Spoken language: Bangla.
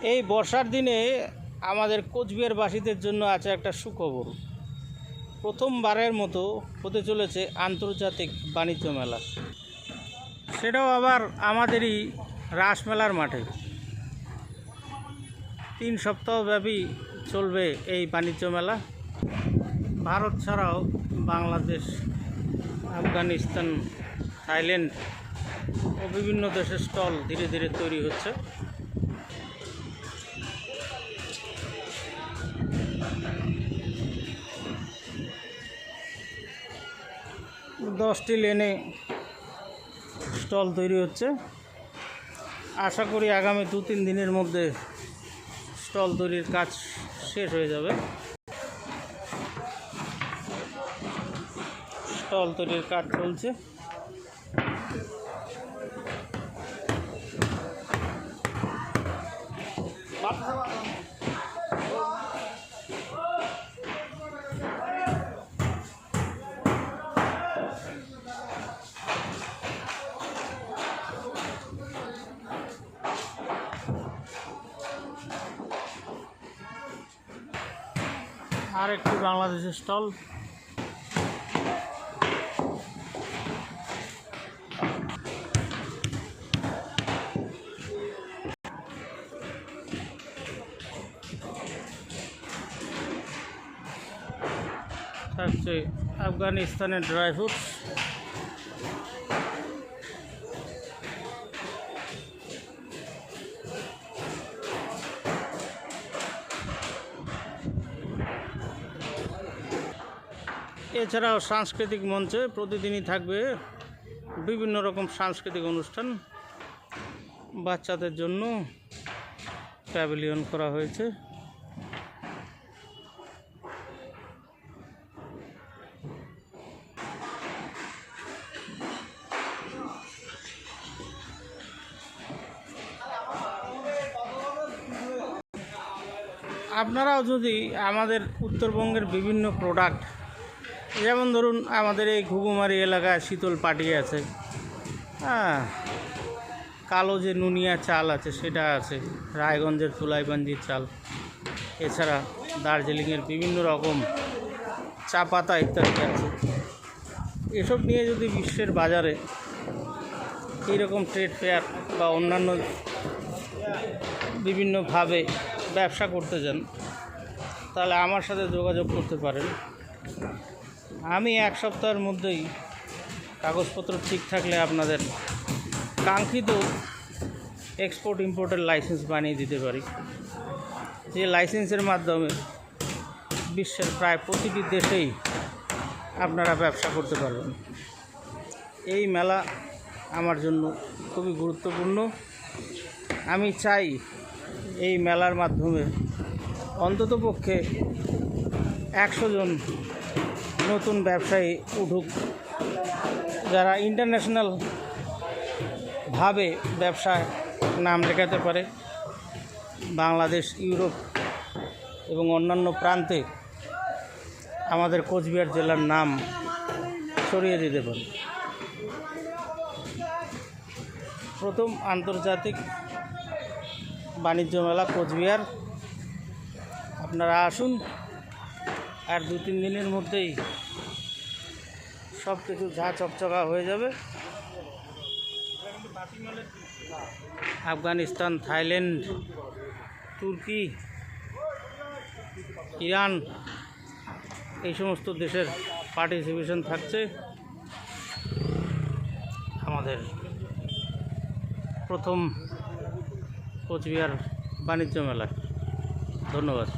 এই বর্ষার দিনে আমাদের কোচবিহারবাসীদের জন্য আছে একটা সুখবর। প্রথমবারের মতো হতে চলেছে আন্তর্জাতিক বাণিজ্য মেলা। সেটাও আবার আমাদেরই রাসমেলার মাঠে। তিন সপ্তাহব্যাপী চলবে এই বাণিজ্য মেলা। ভারত ছাড়াও বাংলাদেশ, আফগানিস্তান, থাইল্যান্ড ও বিভিন্ন দেশের স্টল ধীরে ধীরে তৈরি হচ্ছে। দশটি লেনে স্টল তৈরি হচ্ছে। আশা করি আগামী দু তিন দিনের মধ্যে স্টল তৈরির কাজ শেষ হয়ে যাবে। স্টল তৈরির কাজ চলছে। আর একটি বাংলাদেশের স্টল। থাকছে আফগানিস্তানের ড্রাই ফ্রুটস। এছাড়াও সাংস্কৃতিক মঞ্চে প্রতিদিনই থাকবে বিভিন্ন রকম সাংস্কৃতিক অনুষ্ঠান। বাচ্চাদের জন্য প্যাভিলিয়ন করা হয়েছে। আপনারাও যদি আমাদের উত্তরবঙ্গের বিভিন্ন প্রোডাক্ট যেমন ধরুন আমাদের এই ঘুঘুমারি এলাকায় শীতল পাটি আছে। হ্যাঁ কালো যে নুনিয়া চাল আছে, সেটা আছে, রায়গঞ্জের তুলাইবাঞ্জির চাল। এছাড়া দার্জিলিংয়ের বিভিন্ন রকম চা পাতা ইত্যাদি আছে। এসব নিয়ে যদি বিশ্বের বাজারে এইরকম ট্রেড ফেয়ার বা অন্যান্য বিভিন্নভাবে ব্যবসা করতে চান তাহলে আমার সাথে যোগাযোগ করতে পারেন। আমি এক সপ্তাহের মধ্যেই কাগজপত্র ঠিক থাকলে আপনাদের কাঙ্ক্ষিত এক্সপোর্ট ইম্পোর্টের লাইসেন্স বানিয়ে দিতে পারি। যে লাইসেন্সের মাধ্যমে বিশ্বের প্রায় প্রতিটি দেশেই আপনারা ব্যবসা করতে পারবেন। এই মেলা আমার জন্য খুবই গুরুত্বপূর্ণ। আমি চাই এই মেলার মাধ্যমে অন্ততপক্ষে একশো জন নতুন ব্যবসায়ী উঠুক। যারা ইন্টারন্যাশনাল ভাবে ব্যবসায় নাম লেখাতে পারে, বাংলাদেশ, ইউরোপ এবং অন্যান্য প্রান্তে আমাদের কোচবিহার জেলার নাম ছড়িয়ে দিতে পারে। প্রথম আন্তর্জাতিক বাণিজ্য মেলা কোচবিহার। আপনারা আসুন আর দু তিন দিনের মধ্যেই সব কিছু ঝা চকচকা হয়ে যাবে। আফগানিস্তান, থাইল্যান্ড, তুর্কি, ইরান এই সমস্ত দেশের পার্টিসিপেশন থাকছে আমাদের প্রথম কোচবিহার বাণিজ্য মেলা ধন্যবাদ।